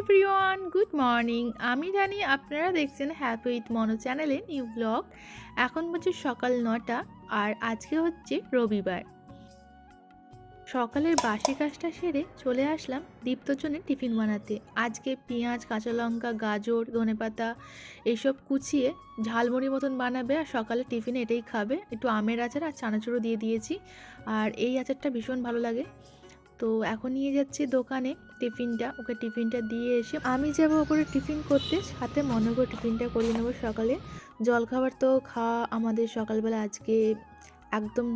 Everyone, good morning. আমি জানি আপনারা দেখছেন হ্যাপি উইথ মনো চ্যানেলে নিউ ব্লগ। এখন বলছে সকাল নটা, আর আজকে হচ্ছে রবিবার। সকালের বাসি কাজটা সেরে চলে আসলাম দীপ্তর জন্য টিফিন বানাতে। আজকে পেঁয়াজ, কাঁচা লঙ্কা, গাজর ধনেপাতা এইসব কুচিয়ে ঝালমুড়ি মতন বানাবে আর সকালে টিফিনে এটাই খাবে। একটু আমের আচার আর চানাচুরো দিয়ে দিয়েছি। আর এই আচারটা ভীষণ ভালো লাগে। তো এখন নিয়ে যাচ্ছি দোকানে টিফিনটা, ওকে টিফিনটা দিয়ে এসে আমি যাব ওপরে টিফিন করতে সাথে মনে করে টিফিনটা করিয়ে নেব সকালে। জলখাবার তো খাওয়া আমাদের সকালবেলা আজকে একদম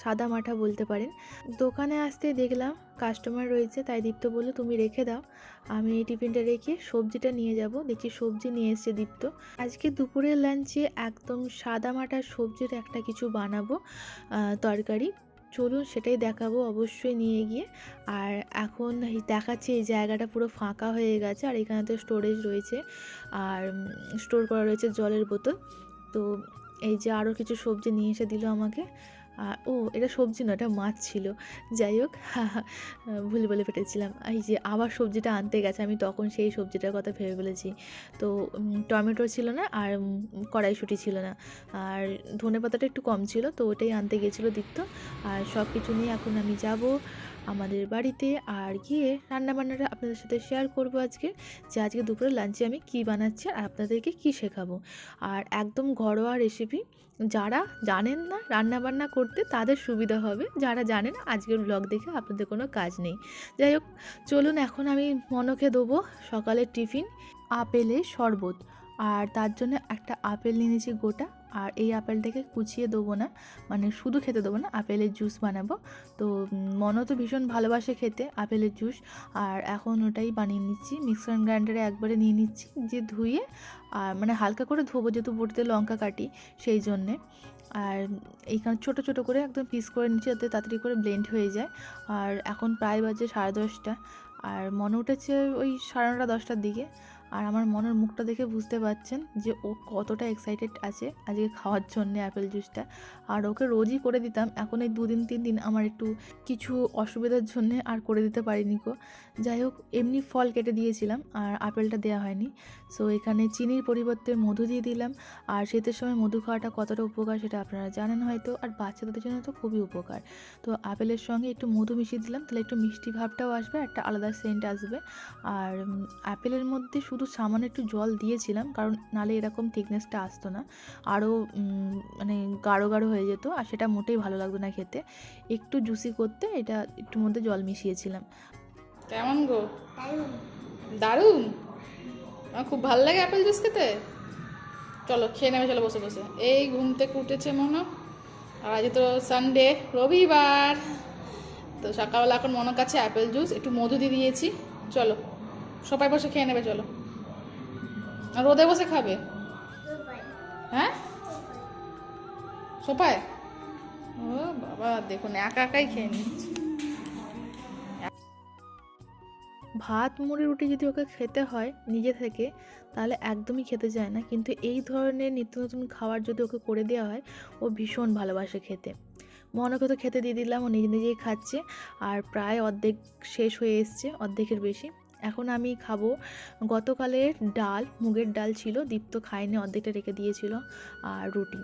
সাদা মাঠা বলতে পারেন। দোকানে আসতে দেখলাম কাস্টমার রয়েছে, তাই দীপ্ত বলল, তুমি রেখে দাও, আমি এই টিফিনটা রেখে সবজিটা নিয়ে যাব। দেখি সবজি নিয়ে এসছে দীপ্ত। আজকে দুপুরের লাঞ্চে একদম সাদা মাটা সবজির একটা কিছু বানাবো তরকারি। চলুন সেটাই দেখাবো, অবশ্যই নিয়ে গিয়ে। আর এখন দেখাচ্ছি এই জায়গাটা পুরো ফাঁকা হয়ে গেছে আর এখানে তো স্টোরেজ রয়েছে। আর স্টোর করা রয়েছে জলের বোতল। তো এই যে আরও কিছু সবজি নিয়ে এসে দিল আমাকে। ও, এটা সবজি নয়, এটা মাছ ছিল। যাই হোক ভুল বলে ফেটেছিলাম। এই যে আবার সবজিটা আনতে গেছে, আমি তখন সেই সবজিটার কথা ভেবে ফেলেছি। তো টমেটো ছিল না আর কড়াইশুঁটি ছিল না। আর ধনে পাতাটা একটু কম ছিল, তো ওটাই আনতে গেছিল দীপ্ত। আর সব কিছু নিয়ে এখন আমি যাব আমাদের বাড়িতে আর গিয়ে রান্নাবান্নাটা আপনাদের সাথে শেয়ার করব আজকে, যে আজকে দুপুরে লাঞ্চে আমি কি বানাচ্ছি আর আপনাদেরকে কি শেখাবো। আর একদম ঘরোয়া রেসিপি যারা জানেন না রান্না বান্না করতে তাদের সুবিধা হবে। যারা জানেন আজকের ব্লগ দেখে আপনাদের কোনো কাজ নেই। যাই হোক, চলুন এখন আমি মনকে দেবো সকালের টিফিন, আপেলের শরবত। আর তার জন্য একটা আপেল নিয়ে নিয়েছি গোটা। আর এই আপেলটাকে কুচিয়ে দেবো না মানে শুধু খেতে দেবো না, আপেলের জুস বানাবো। তো, মনও তো ভীষণ ভালোবাসে খেতে আপেলের জুস আর এখন ওটাই বানিয়ে নিচ্ছি মিক্সার গ্রাইন্ডারে একবারে নিয়ে নিচ্ছি, যে ধুয়ে, আর মানে হালকা করে ধোবো, যেহেতু বটিতে লঙ্কা কাটি, সেই জন্যে। আর এইখানে ছোটো ছোটো করে একদম পিস করে নিচ্ছি, যাতে তাড়াতাড়ি করে ব্লেন্ড হয়ে যায়। আর এখন প্রায় বাজে সাড়ে দশটা, আর মনে উঠেছে ওই সাড়ে নটা দশটার দিকে। আর আমার মনের মুখটা দেখে বুঝতে পারছেন যে ও কতটা এক্সাইটেড আছে আজকে খাওয়ার জন্য অ্যাপেল জুসটা আর ওকে রোজই করে দিতাম, এখন এই দুদিন, তিন দিন আমার একটু কিছু অসুবিধার জন্যে আর করে দিতে পারিনি কো যাই হোক, এমনি ফল কেটে দিয়েছিলাম আর আপেলটা দেওয়া হয়নি। সো এখানে চিনির পরিবর্তে মধু দিয়ে দিলাম। আর শীতের সময় মধু খাওয়াটা কতটা উপকার সেটা আপনারা জানেন হয়তো, আর বাচ্চাদের জন্য তো খুবই উপকার। তো আপেলের সঙ্গে একটু মধু মিশিয়ে দিলাম, তাহলে একটু মিষ্টি ভাবটাও আসবে, একটা আলাদা সেন্ট আসবে। আর আপেলের মধ্যে শুধু সামান্য একটু জল দিয়েছিলাম, কারণ নালে এরকম থিকনেসটা আসতো না। আরও মানে গাঢ় গাঢ় হয়ে যেত, আর সেটা মোটেই ভালো লাগতো না খেতে। একটু জুসি করতে এটা একটু মধ্যে জল মিশিয়েছিলাম। কেমন গো? দারুণ? আমার খুব ভালো লাগে অ্যাপেল জুস খেতে। চলো, খেয়ে নেবে, চলো বসে বসে। এই ঘুম থেকে উঠেছে মনো। আর আজ তো সানডে রবিবার। তো সকালবেলা এখন মনোর কাছে অ্যাপেল জুস একটু মধু দিয়ে দিয়েছি। চলো, সবাই বসে খেয়ে নেবে, চলো। আর রোদে বসে খাবে? হ্যাঁ? সোফায়? ও বাবা দেখুন একা একাই খেয়ে নিচ্ছি। ভাত মুড়ি রুটি যদি ওকে খেতে হয় নিজে থেকে তাহলে একদমই খেতে চায় না। কিন্তু এই ধরনের নিত্য নতুন খাবার যদি ওকে করে দেওয়া হয় ও ভীষণ ভালোবাসে খেতে। মনকে তো খেতে দিয়ে দিলাম ও নিজে নিজেই খাচ্ছে আর প্রায় অর্ধেক শেষ হয়ে এসছে অর্ধেকের বেশি। এখন আমি খাব। গতকালের ডাল, মুগের ডাল ছিল, দীপ্ত খায়নি, অর্ধেকটা রেখে দিয়েছিল, আর রুটি।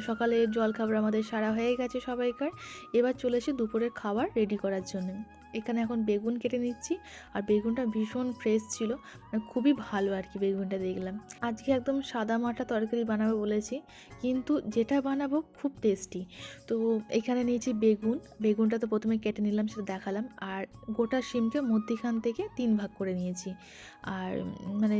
সকালে জল খাবার আমাদের সারা হয়ে গেছে সবাইকার। এবার চলেছে দুপুরের খাবার রেডি করার জন্য। এখানে এখন বেগুন কেটে নিচ্ছি। আর বেগুনটা ভীষণ ফ্রেশ ছিল। মানে খুবই ভালো আর কি বেগুনটা দেখলাম। আজকে একদম সাদা মাটা তরকারি বানাবো বলেছি। কিন্তু যেটা বানাবো খুব টেস্টি তো এখানে নিয়েছি বেগুন। বেগুনটা তো প্রথমে কেটে নিলাম, সেটা দেখালাম। আর গোটা শিমকে মধ্যিখান থেকে তিন ভাগ করে নিয়েছি। আর মানে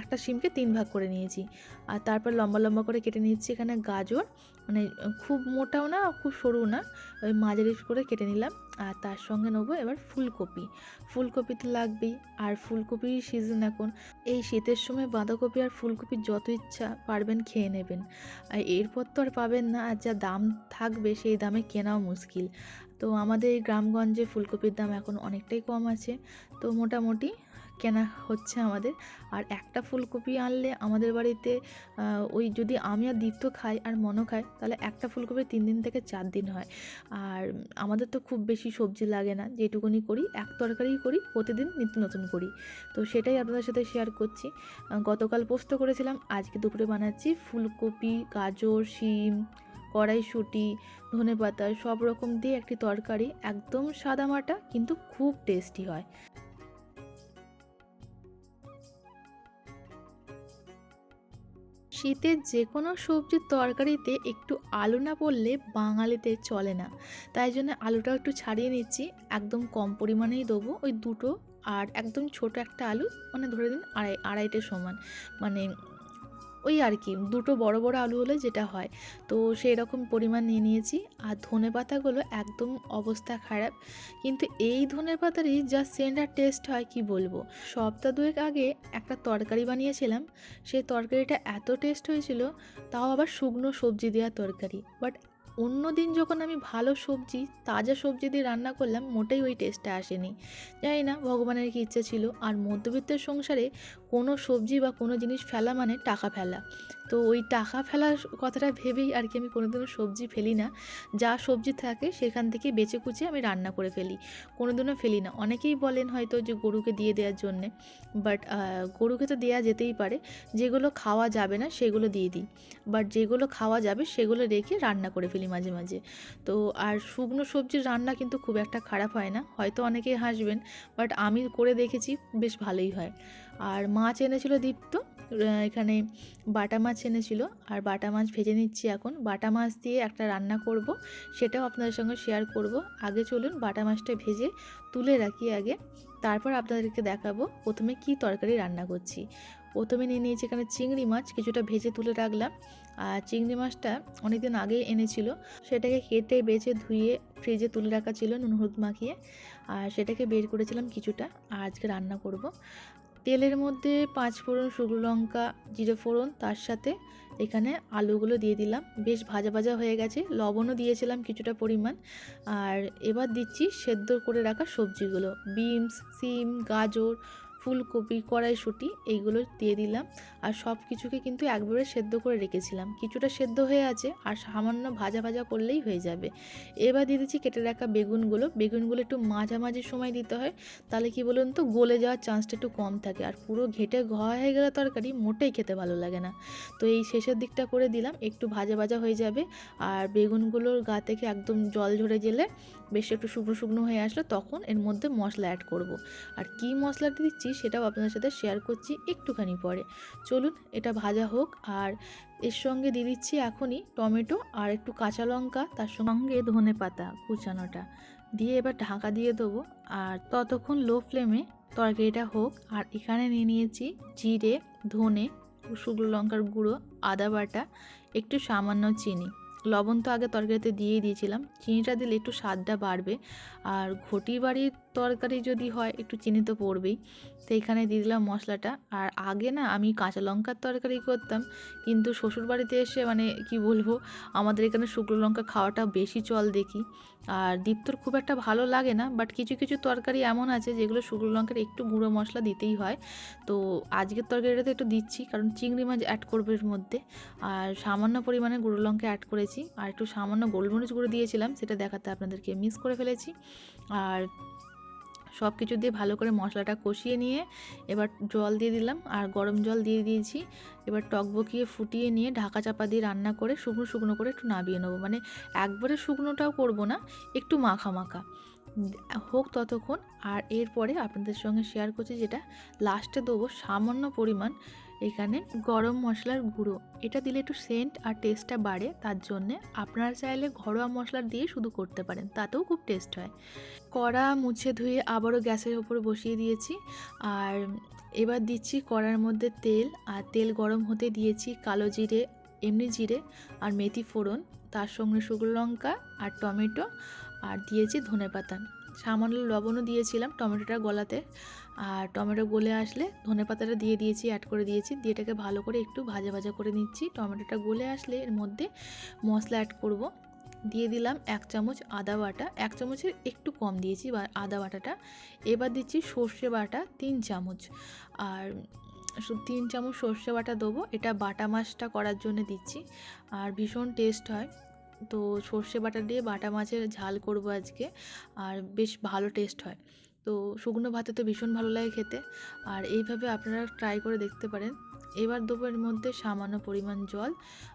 একটা শিমকে তিন ভাগ করে নিয়েছি। আর তারপর লম্বা লম্বা করে কেটে নিচ্ছি এখানে গাজর। মানে খুব মোটাও না, খুব সরু না। ওই মাঝারি করে কেটে নিলাম। আর তার সঙ্গে নেব এবার ফুলকপি। ফুলকপি তো লাগবেই। আর ফুলকপির সিজন এখন। এই শীতের সময় বাঁধাকপি আর ফুলকপি যত ইচ্ছা পারবেন খেয়ে নেবেন। আর এরপর তো আর পাবেন না। আর যা দাম থাকবে, সেই দামে কেনাও মুশকিল। তো আমাদের এই গ্রামগঞ্জে ফুলকপির দাম এখন অনেকটাই কম আছে। তো মোটামুটি কেনা হচ্ছে আমাদের। আর একটা ফুলকপি আনলে আমাদের বাড়িতে ওই যদি আমি আর দীপ্ত খাই আর মনও খায়, তাহলে একটা ফুলকপি তিন দিন থেকে চার দিন হয়। আর আমাদের তো খুব বেশি সবজি লাগে না, যেটুকুনি করি, এক তরকারি করি, প্রতিদিন নিত্য নতুন করি। তো সেটাই আপনাদের সাথে শেয়ার করছি। গতকাল পোস্ত করেছিলাম, আজকে দুপুরে বানাচ্ছি ফুলকপি, গাজর, শিম, কড়াইশুঁটি, ধনে পাতা, সব রকম দিয়ে একটি তরকারি, একদম সাদামাটা কিন্তু খুব টেস্টি হয়। শীতের যে কোনো সবজির তরকারিতে একটু আলু না পড়লে বাঙালিতে চলে না। তাই জন্য আলুটাও একটু ছাড়িয়ে নিচ্ছি। একদম কম পরিমাণেই দেবো ওই দুটো। আর একদম ছোট একটা আলু মানে ধরে দিন আড়াই আড়াইটে সমান। মানে ওই আর কি, দুটো বড় বড় আলু হলে যেটা হয়। তো সেই রকম পরিমাণ নিয়ে নিয়েছি। আর ধনে পাতাগুলো একদম অবস্থা খারাপ। কিন্তু এই ধনে পাতারই যা সেন্ট আর টেস্ট হয়, কি বলব? সপ্তাহ দুয়েক আগে একটা তরকারি বানিয়েছিলাম। সেই তরকারিটা এত টেস্ট হয়েছিল, তাও আবার শুকনো সবজি দেওয়া তরকারি। বাট অন্য দিন যখন আমি ভালো সবজি, তাজা সবজি দিয়ে রান্না করলাম, মোটেই ওই টেস্টটা আসেনি। জানি না, ভগবানের কি ইচ্ছা ছিল। আর মধ্যবিত্তের সংসারে কোনো সবজি বা কোনো জিনিস ফেলা মানে টাকা ফেলা। তো ওই টাকা ফেলার কথাটা ভেবেই আর কি আমি কোনোদিনও সবজি ফেলি না। যা সবজি থাকে সেখান থেকে বেছে কুচে আমি রান্না করে ফেলি। কোনোদিনও ফেলি না। অনেকেই বলেন হয়তো যে গরুকে দিয়ে দেওয়ার জন্যে। বাট গরুকে তো দেওয়া যেতেই পারে। যেগুলো খাওয়া যাবে না সেগুলো দিয়ে দিই। বাট, যেগুলো খাওয়া যাবে সেগুলো রেখে রান্না করে ফেলি মাঝে মাঝে। তো আর শুকনো সবজির রান্না কিন্তু খুব একটা খারাপ হয় না। হয়তো অনেকেই হাসবেন, বাট আমি করে দেখেছি, বেশ ভালোই হয়। আর মাছ এনেছিল দীপ্ত এখানে বাটা মাছ এনেছিল। আর বাটা মাছ ভেজে নিচ্ছি এখন। বাটা মাছ দিয়ে একটা রান্না করব, সেটাও আপনাদের সঙ্গে শেয়ার করব। আগে চলুন বাটা মাছটা ভেজে তুলে রাখি আগে। তারপর আপনাদেরকে দেখাবো প্রথমে কি তরকারি রান্না করছি। প্রথমে নিয়ে নিয়েছি এখানে চিংড়ি মাছ, কিছুটা ভেজে তুলে রাখলাম। আর চিংড়ি মাছটা অনেকদিন আগে এনেছিল। সেটাকে কেটে বেছে ধুয়ে ফ্রিজে তুলে রাখা ছিল, নুন, হলুদ মাখিয়ে। আর সেটাকে বের করেছিলাম কিছুটা। আর আজকে রান্না করব। তেলের মধ্যে পাঁচ ফোড়ন শুকনো লঙ্কা, জিরে ফোড়ন, তার সাথে এখানে আলুগুলো দিয়ে দিলাম। বেশ ভাজা ভাজা হয়ে গেছে, লবণও দিয়েছিলাম কিছুটা পরিমাণ। আর এবার দিচ্ছি সেদ্ধ করে রাখা সবজিগুলো, বিনস, সিম, গাজর ফুলকপি, কড়াইশুঁটি এইগুলো দিয়ে দিলাম। আর সব কিছুকে কিন্তু একবারে সেদ্ধ করে রেখেছিলাম। কিছুটা সেদ্ধ হয়ে আছে আর সামান্য ভাজা ভাজা করলেই হয়ে যাবে। এবার দিয়ে দিচ্ছি কেটে রাখা বেগুনগুলো। বেগুনগুলো একটু মাঝামাঝি সময় দিতে হয়, তাহলে কি বলুন তো, গলে যাওয়ার চান্সটা একটু কম থাকে। আর পুরো ঘেটে ঘয়া হয়ে গেলে তরকারি মোটেই খেতে ভালো লাগে না। তো এই শেষের দিকটা করে দিলাম, একটু ভাজা ভাজা হয়ে যাবে। আর বেগুনগুলোর গা থেকে একদম জল ঝরে গেলে বেশ একটু শুকনো শুকনো হয়ে আসলে তখন এর মধ্যে মশলা অ্যাড করব। আর কি মশলাটা দিচ্ছি সেটাও আপনাদের সাথে শেয়ার করছি একটুখানি পরে। চলুন এটা ভাজা হোক, আর এর সঙ্গে দিয়ে দিচ্ছি এখনই টমেটো আর একটু কাঁচা লঙ্কা, তার সঙ্গে ধনে পাতা কুচানোটা। দিয়ে এবার ঢাকা দিয়ে দেবো, আর ততক্ষণ লো ফ্লেমে তরকারিটা হোক, আর এখানে নিয়ে নিয়েছি জিরে, ধনে, শুকনো লঙ্কার গুঁড়ো, আদা বাটা, একটু সামান্য চিনি। লবণ তো আগে তরকারিতে দিয়েই দিয়েছিলাম, চিনিটা দিলে একটু স্বাদটা বাড়বে। আর ঘটি বাড়ির তরকারি যদি হয়, একটু চিনি তো পড়বেই। তো এখানে দিয়ে দিলাম মশলাটা। আর আগে না আমি কাঁচা লঙ্কার তরকারি করতাম, কিন্তু শ্বশুর বাড়িতে এসে মানে কি বলব, আমাদের এখানে শুকনো লঙ্কা খাওয়াটা বেশি চল দেখি। আর দীপ্তর খুব একটা ভালো লাগে না বাট কিছু কিছু তরকারি এমন আছে যেগুলো শুকনো লঙ্কার একটু গুঁড়ো মশলা দিতেই হয়। তো আজকের তরকারিটাতে একটু দিচ্ছি, কারণ চিংড়ি মাছ অ্যাড করবে এর মধ্যে। আর সামান্য পরিমাণে গুঁড়ো লঙ্কা অ্যাড করেছি। আর একটু সামান্য গোলমরিচ গুঁড়ো দিয়েছিলাম, সেটা দেখাতে আপনাদেরকে মিস করে ফেলেছি। আর সব কিছু দিয়ে ভালো করে মশলাটা কষিয়ে নিয়ে এবার জল দিয়ে দিলাম, আর গরম জল দিয়ে দিয়েছি। এবার টক বকিয়ে ফুটিয়ে নিয়ে ঢাকা চাপা দিয়ে রান্না করে শুকনো শুকনো করে একটু নাবিয়ে নেব। মানে একবারে শুকনোটাও করব না, একটু মাখা মাখা। হোক ততক্ষণ, আর এরপরে আপনাদের সঙ্গে শেয়ার করছি যেটা লাস্টে দেবো সামান্য পরিমাণ এখানে গরম মশলার গুঁড়ো। এটা দিলে একটু সেন্ট আর টেস্টটা বাড়ে, তার জন্যে আপনারা চাইলে ঘরোয়া মশলা দিয়ে শুধু করতে পারেন, তাতেও খুব টেস্ট হয়। কড়া মুছে ধুয়ে আবারও গ্যাসের ওপর বসিয়ে দিয়েছি। আর এবার দিচ্ছি কড়ার মধ্যে তেল, আর তেল গরম হতে দিয়েছি কালো জিরে, এমনি জিরে, আর মেথি ফোড়ন, তার সঙ্গে শুকনো লঙ্কা আর টমেটো, আর দিয়েছি ধনে পাতা সামান্য লবণও দিয়েছিলাম টমেটোটা গলাতে। আর টমেটো গলে আসলে ধনে পাতাটা দিয়ে দিয়েছি অ্যাড করে দিয়েছি। দিয়ে এটাকে ভালো করে একটু ভাজা ভাজা করে নিচ্ছি। টমেটোটা গলে আসলে এর মধ্যে মশলা অ্যাড করব। দিয়ে দিলাম এক চামচ আদা বাটা। এক চামচের একটু কম দিয়েছি বা আদা বাটাটা। এবার দিচ্ছি সর্ষে বাটা তিন চামচ। আর তিন চামচ সর্ষে বাটা দেবো। এটা বাটা মাছটা করার জন্য দিচ্ছি। আর ভীষণ টেস্ট হয়। তো সর্ষে বাটা দিয়ে বাটা মাছের ঝাল করব আজকে। আর বেশ ভালো টেস্ট হয়। তো শুকনো ভাতে তো ভীষণ ভালো লাগে খেতে। আর এইভাবে আপনারা ট্রাই করে দেখতে পারেন। এবার দেবো এর মধ্যে সামান্য পরিমাণ জল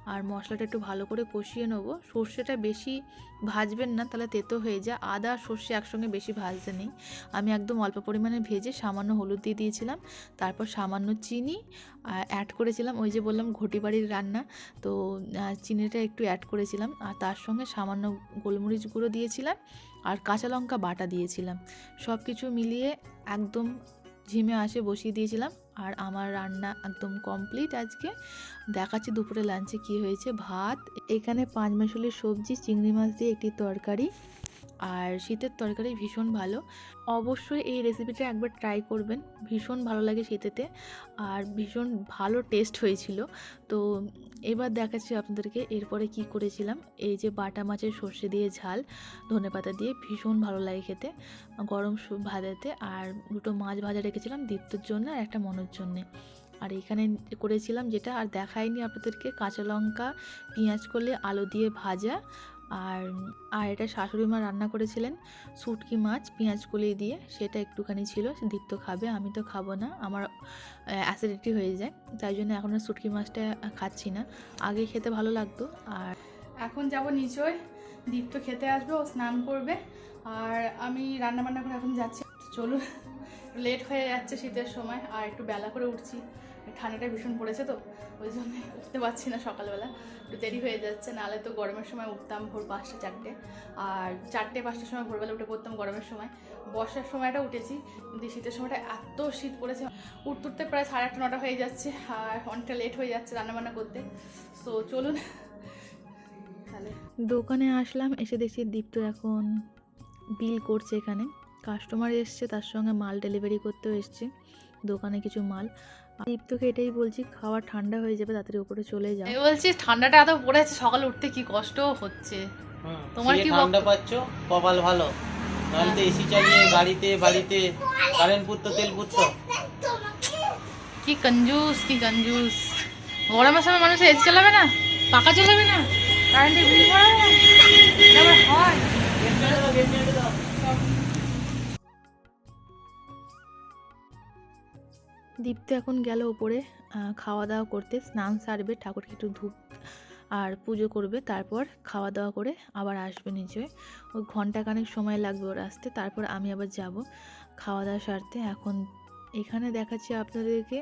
আর মশলাটা একটু ভালো করে কষিয়ে নেব। সর্ষেটা বেশি ভাজবেন না, তাহলে তেতো হয়ে যায়। আদা আর সর্ষে একসঙ্গে বেশি ভাজতে নেই। আমি একদম অল্প পরিমাণে ভেজে সামান্য হলুদ দিয়ে দিয়েছিলাম। তারপর সামান্য চিনি অ্যাড করেছিলাম। ওই যে বললাম ঘটি বাড়ির রান্না, তো চিনিটা একটু অ্যাড করেছিলাম। আর তার সঙ্গে সামান্য গোলমরিচ গুঁড়ো দিয়েছিলাম। আর কাঁচা লঙ্কা বাটা দিয়েছিলাম। সব কিছু মিলিয়ে একদম ঝিমে আসে বসিয়ে দিয়েছিলাম। আর আমার রান্না একদম কমপ্লিট আজকে। দেখাচ্ছি দুপুরে লাঞ্চে কি হয়েছে। ভাত, এখানে পাঁচ মাসলের সবজি, চিংড়ি মাছ দিয়ে একটি তরকারি। আর শীতের তরকারি ভীষণ ভালো। অবশ্যই এই রেসিপিটা একবার ট্রাই করবেন। ভীষণ ভালো লাগে শীতেতে। আর ভীষণ ভালো টেস্ট হয়েছিল। তো এবার দেখাচ্ছি আপনাদেরকে এরপরে কি করেছিলাম। এই যে বাটা মাছের সর্ষে দিয়ে ঝাল ধনেপাতা দিয়ে ভীষণ ভালো লাগে খেতে। গরম ভাজাতে আর দুটো মাছ ভাজা রেখেছিলাম দীপ্তর জন্য আর একটা মনোর জন্যে। আর এখানে করেছিলাম যেটা আর দেখাইনি আপনাদেরকে। কাঁচা লঙ্কা, পেঁয়াজ করলে আলু দিয়ে ভাজা আর আর এটা শাশুড়ি মা রান্না করেছিলেন। শুটকি মাছ, পেঁয়াজ কলি দিয়ে, সেটা একটুখানি ছিল দীপ্ত খাবে, আমি তো খাব না, আমার অ্যাসিডিটি হয়ে যায়, তাই জন্য এখন আর শুটকি মাছটা খাচ্ছি না। আগে খেতে ভালো লাগতো, আর এখন যাব নিচয়, দীপ্ত খেতে আসবে, ও স্নান করবে, আর আমি রান্না বান্না করে এখন যাচ্ছি। চলুন লেট হয়ে যাচ্ছে শীতের সময়, আর একটু বেলা করে উঠছি। ঠান্ডাটা ভীষণ পড়েছে তো, ওই জন্য উঠতে পারছি না সকালবেলা। একটু দেরি হয়ে যাচ্ছে, নাহলে তো গরমের সময় উঠতাম ভোর পাঁচটা, চারটে। আর চারটে, পাঁচটার সময় ভোরবেলা উঠে পড়তাম গরমের সময়। বর্ষার সময়টা উঠেছি, কিন্তু শীতের সময়টা এত শীত পড়েছে। উঠতে উঠতে প্রায় সাড়ে আটটা, নটা হয়ে যাচ্ছে, আর অনেকটা লেট হয়ে যাচ্ছে রান্নাবান্না করতে। তো চলুন। তাহলে দোকানে আসলাম, এসে দেখছি দীপ্ত এখন বিল করছে এখানে। কাস্টমার এসছে তার সঙ্গে মাল ডেলিভারি করতেও এসছে দোকানে কিছু মাল। দীপ্তকে এটাই বলছি খাওয়া ঠান্ডা হয়ে যাবে তাড়াতাড়ি উপরে চলে যাও। আমি বলছি ঠান্ডাটা এত পড়েছে সকালে উঠতে কি কষ্ট হচ্ছে। তোমার সে কি ঠান্ডা পাচ্ছ কপাল ভালো। নাহলে এসি চালিয়ে গাড়িতে বাড়িতে কারেন্ট পুত্র তেল পুত্র কি কঞ্জুস কি কঞ্জুস গরমের সময় মানুষ এসি চালাবে না পাকা চালাবে না কারেন্টের বিল ভরাবে না। এটা দীপ্ত এখন গেল ওপরে খাওয়া দাওয়া করতে, স্নান সারবে, ঠাকুরকে একটু ধূপ আর পুজো করবে, তারপর খাওয়া দাওয়া করে আবার আসবে নিচে। ওই ঘন্টাখানেক সময় লাগবে ওর আসতে, তারপর আমি আবার যাব খাওয়া দাওয়া সারতে। এখন এখানে দেখাচ্ছি আপনাদেরকে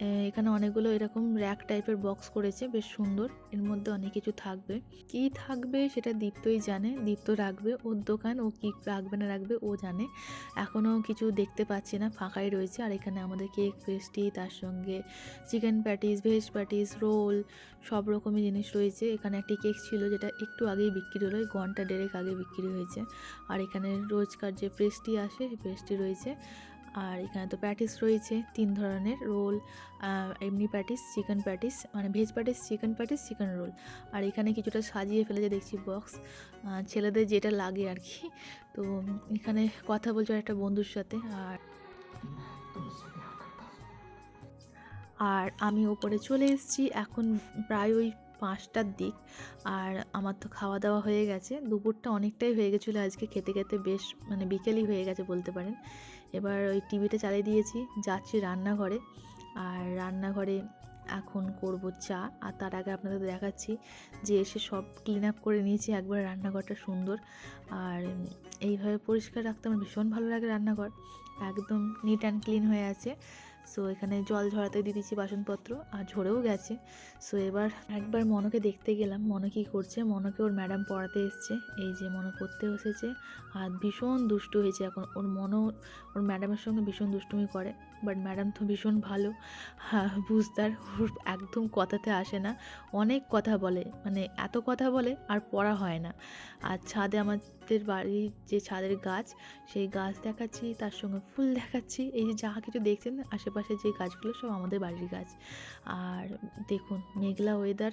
এখানে অনেকগুলো এরকম র্যাক টাইপের বক্স করেছে, বেশ সুন্দর। এর মধ্যে অনেক কিছু থাকবে। কি থাকবে সেটা দীপ্তই জানে, দীপ্ত রাখবে। ওর দোকান ও কি রাখবে না রাখবে ও জানে। এখনও কিছু দেখতে পাচ্ছি না, ফাঁকাই রয়েছে। আর এখানে আমাদের কেক পেস্ট্রি তার সঙ্গে chicken patties veg patties roll সব রকমই জিনিস রয়েছে। এখানে একটি কেক ছিল যেটা একটু আগেই বিক্রি হলো ঘণ্টা দেড়েক আগে বিক্রি হয়েছে। আর এখানে রোজকার যে পেস্ট্রি আসে, সেই পেস্ট্রি রয়েছে। আর এখানে তো প্যাটিস রয়েছে, তিন ধরনের রোল এমনি প্যাটিস, চিকেন প্যাটিস মানে veg patties, chicken patties, chicken roll. আর এখানে কিছুটা সাজিয়ে ফেলেছে দেখছি বক্স ছেলেদের যেটা লাগে আর কি। তো এখানে কথা বলছে একটা বন্ধুর সাথে আর আর আমি ওপরে চলে এসেছি, এখন প্রায় ওই পাঁচটার দিক। আর আমার তো খাওয়া দাওয়া হয়ে গেছে, দুপুরটা অনেকটাই হয়ে গেছিল, আজকে খেতে খেতে বেশ মানে বিকেলই হয়ে গেছে বলতে পারেন। এবার ওই টিভিটা চালিয়ে দিয়েছি, যাচ্ছি রান্নাঘরে। আর রান্নাঘরে এখন করব চা, আর তার আগে আপনাদের দেখাচ্ছি যে এসে সব ক্লিন আপ করে নিয়েছি, একবার রান্নাঘরটা সুন্দর। আর এইভাবে পরিষ্কার রাখতে আমার ভীষণ ভালো লাগে রান্নাঘর, একদম নিট অ্যান্ড ক্লিন হয়ে আছে। সো এখানে জল ঝরাতে দিয়ে দিচ্ছি বাসনপত্র, আর ঝরেও গেছে। সো এবার একবার মনকে দেখতে গেলাম মনে কী করছে? মনকে ওর ম্যাডাম পড়াতে এসছে। এই যে মনে পড়তে বসেছে আর ভীষণ দুষ্টু হয়েছে এখন। ওর মনও, ওর ম্যাডামের সঙ্গে ভীষণ দুষ্টুমি করে। বাট ম্যাডাম তো ভীষণ ভালো। হ্যাঁ বুঝতার ওর একদম কথাতে আসে না। অনেক কথা বলে মানে এত কথা বলে আর পড়া হয় না। আর ছাদে আমাদের বাড়ির যে ছাদের গাছ, সেই গাছ দেখাচ্ছি, তার সঙ্গে ফুল দেখাচ্ছি। এই যে যা কিছু দেখছেন আশেপাশে যে গাছগুলো সব আমাদের বাড়ির গাছ। আর দেখুন, মেঘলা ওয়েদার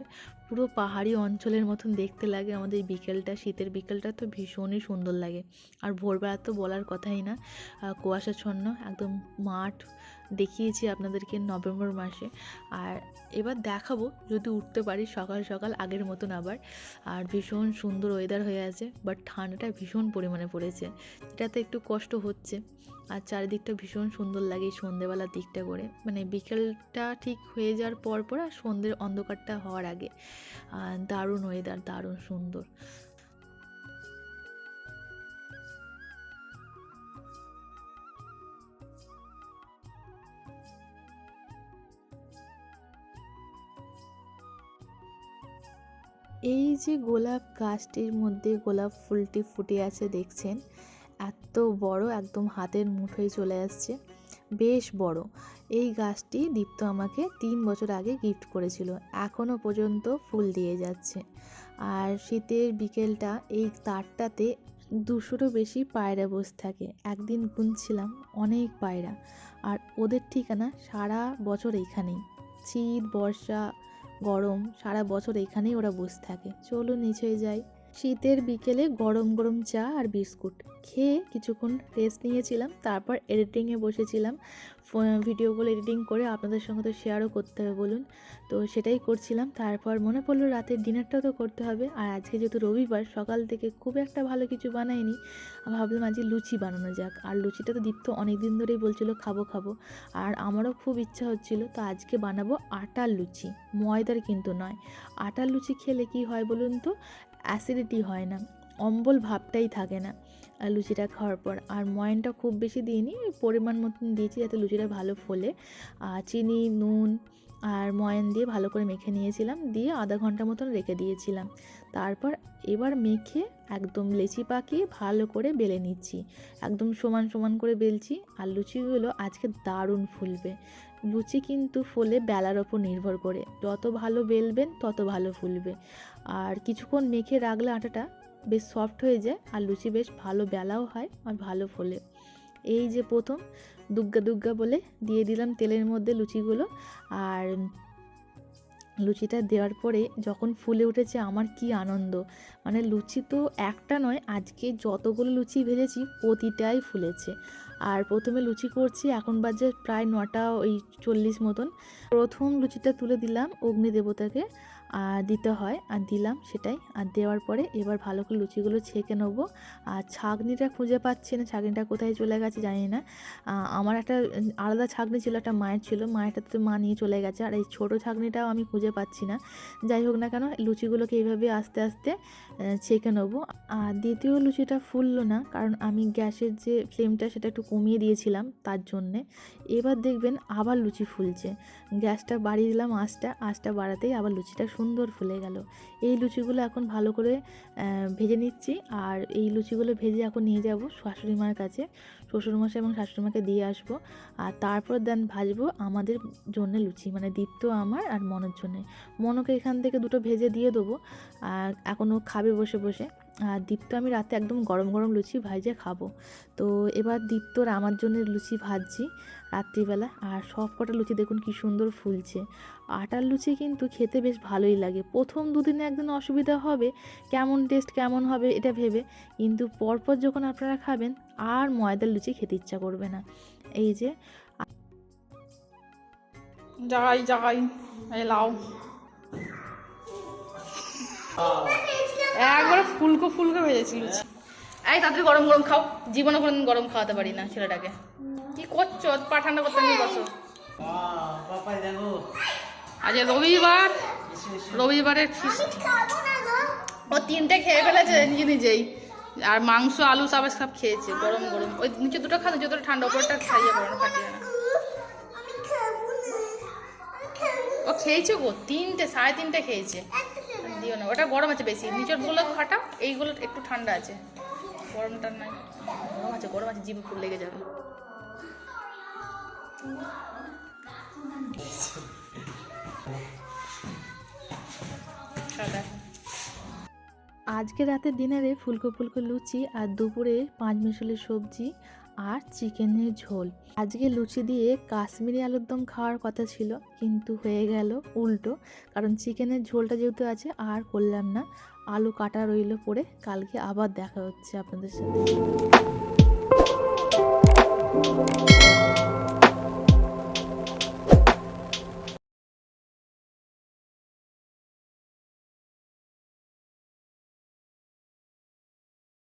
পুরো পাহাড়ি অঞ্চলের মতন দেখতে লাগে আমাদের বিকেলটা, শীতের বিকেলটা তো ভীষণই সুন্দর লাগে। আর ভোরবেলা তো বলার কথাই না। কুয়াশাচ্ছন্ন, একদম মাঠ দেখিয়েছি আপনাদেরকে নভেম্বর মাসে। আর এবার দেখাবো, যদি উঠতে পারি সকাল সকাল আগের মতন আবার। আর ভীষণ সুন্দর ওয়েদার হয়ে আছে বাট ঠান্ডাটা ভীষণ পরিমাণে পড়েছে। এটাতে একটু কষ্ট হচ্ছে। আর চারিদিকটা ভীষণ সুন্দর লাগে এই সন্ধেবেলার দিকটা করে। মানে বিকেলটা ঠিক হয়ে যাওয়ার পর পর আর সন্ধ্যের অন্ধকারটা হওয়ার আগে। দারুণ ওয়েদার দারুণ সুন্দর। এই যে গোলাপ গাছটির মধ্যে গোলাপ ফুলটি ফুটে আছে দেখছেন এত বড় একদম হাতের মুঠোয় চলে আসছে। বেশ বড়। এই গাছটি দীপ্ত আমাকে তিন বছর আগে গিফট করেছিল। এখনও পর্যন্ত ফুল দিয়ে যাচ্ছে। আর শীতের বিকেলটা, এই তারটাতে দুশোরও বেশি পায়রা বসে থাকে। একদিন গুনছিলাম অনেক পায়রা। আর ওদের ঠিকানা সারা বছর এইখানেই শীত, বর্ষা, গরম, সারা বছর এখানেই ওরা বসে থাকে। চলো নিচে যাই। শীতের বিকেলে গরম গরম চা আর বিস্কুট। খেয়ে কিছুক্ষণ রেস্ট নিয়েছিলাম, তারপর এডিটিংয়ে বসেছিলাম। ভিডিওগুলো এডিটিং করে আপনাদের সঙ্গে তো শেয়ারও করতে হবে, বলুন। তো সেটাই করছিলাম, তারপর মনে পড়ল রাতের ডিনারটাও তো করতে হবে। আর আজকে যেহেতু রবিবার, সকাল থেকে খুব একটা ভালো কিছু বানাইনি। ভাবলাম আজকে লুচি বানানো যাক। আর লুচিটা তো দীপ্ত অনেক দিন ধরেই বলছিল, খাব খাব। আর আমারও খুব ইচ্ছা হচ্ছিল, তো আজকে বানাবো আটার লুচি। ময়দার কিন্তু নয়। আটার লুচি খেলে কি হয়, বলুন তো? অ্যাসিডিটি হয় না, অম্বল ভাবটাই থাকে না লুচিটা খাওয়ার পর। আর ময়নটা খুব বেশি দিইনি পরিমাণ মতন দিয়েছি যাতে লুচিটা ভালো ফোলে। আর চিনি, নুন আর ময়ন দিয়ে ভালো করে মেখে নিয়েছিলাম, দিয়ে আধা ঘণ্টা মতন রেখে দিয়েছিলাম। তারপর এবার মেখে একদম লেচি পাকিয়ে ভালো করে বেলে নিচ্ছি। একদম সমান সমান করে বেলছি আর লুচিগুলো আজকে দারুণ ফুলবে। লুচি কিন্তু ফোলে বেলার ওপর নির্ভর করে। যত ভালো বেলবেন, তত ভালো ফুলবে। আর কিছুক্ষণ মেখে রাখলে আটাটা বেশ সফট হয়ে যায় আর লুচি বেশ ভালো বেলাও হয় আর ভালো ফোলে। এই যে প্রথম দুগ্গা দুগ্গা বলে দিয়ে দিলাম তেলের মধ্যে লুচিগুলো। আর লুচিটা দেওয়ার পরে যখন ফুলে উঠেছে আমার কি আনন্দ। মানে লুচি তো একটা নয়, আজকে যতগুলো লুচি ভেজেছি প্রতিটাই ফুলেছে। আর প্রথমে লুচি করছি, এখন বাজে প্রায় নটা ওই চল্লিশ মতন। প্রথম লুচিটা তুলে দিলাম অগ্নি দেবতাকে। দিতে হয়। আর দিলাম সেটাই। আর দেওয়ার পরে এবার ভালো করে লুচিগুলো ছেঁকে নেব। আর ছাগনিটা খুঁজে পাচ্ছি না। ছাগনিটা কোথায় চলে গেছে জানি না। আমার একটা আলাদা ছাগনি ছিল, একটা মায়ের ছিল। মায়েরটা তো মা নিয়ে চলে গেছে। আর এই ছোটো ছাগনিটাও আমি খুঁজে পাচ্ছি না। যাই হোক না কেন, লুচিগুলোকে এইভাবে আস্তে আস্তে ছেঁকে নেব। আর দ্বিতীয় লুচিটা ফুললো না, কারণ আমি গ্যাসের যে ফ্লেমটা সেটা একটু কমিয়ে দিয়েছিলাম তার জন্যে। এবার দেখবেন আবার লুচি ফুলছে। গ্যাসটা বাড়িয়ে দিলাম আঁচটা আঁচটা বাড়াতেই আবার লুচিটা সুন্দর ফুলে গেল। এই লুচিগুলো এখন ভালো করে ভেজে নিচ্ছি। আর এই লুচিগুলো ভেজে এখন নিয়ে যাব শাশুড়ি মার কাছে। শ্বশুরমশাই এবং শাশুড়িমাকে দিয়ে আসব। আর তারপর দেন ভাজবো আমাদের জন্য লুচি মানে দীপ্ত আমার আর মনের জন্যে। মনকে এখান থেকে দুটো ভেজে দিয়ে দেবো। আর এখনও খাবে বসে বসে। আর দীপ্ত আমি রাতে একদম গরম গরম লুচি ভাজে খাব। তো এবার দীপ্তর আমার জন্য লুচি ভাজছি রাত্রিবেলা। আর সব কটা লুচি দেখুন কি সুন্দর ফুলছে। আটার লুচি কিন্তু খেতে বেশ ভালোই লাগে। প্রথম দুদিনে একদিন অসুবিধা হবে কেমন টেস্ট কেমন হবে এটা ভেবে। কিন্তু পরপর যখন আপনারা খাবেন আর ময়দার লুচি খেতে ইচ্ছা করবে না। এই যে যাই যাই এই লাও একবারে ফুলকো ফুলকো ভেজেছি লুচি এই তাড়াতাড়ি গরম গরম খাও। জীবনে কোনোদিন গরম খাওয়াতে পারি না ছেলেটাকে। কি করছ? পা ঠান্ডা করতে নিয়ে বসো। আজ রবিবার। রবিবারের ও তিনটে খেয়ে ফেলেছে নিজে নিজেই। আর মাংস, আলু সব সব খেয়েছে, গরম গরম। ওই নিচে দুটো নিচে দুটো ঠান্ডা, ওপরটা খাইয়ে না ফাটিয়ে না ও খেয়েছে গো, তিনটে, সাড়ে তিনটে খেয়েছে। দিও না, ওটা গরম আছে বেশি। নিচেরগুলো ফাটা এইগুলো একটু ঠান্ডা আছে। গরমটা নাই। গরম আছে গরম আছে, জিভে ফুল লেগে যাবে। আজকে রাতের ডিনারে ফুলকো ফুলকো লুচি আর দুপুরে পাঁচ মিশালি সবজি। আর চিকেনের ঝোল। আজকে লুচি দিয়ে কাশ্মীরি আলুর দম খাওয়ার কথা ছিল, কিন্তু হয়ে গেল উল্টো। কারণ চিকেনের ঝোলটা যেহেতু আছে, আর করলাম না। আলু কাটা রইল পরে কালকে আবার দেখা হচ্ছে আপনাদের সাথে।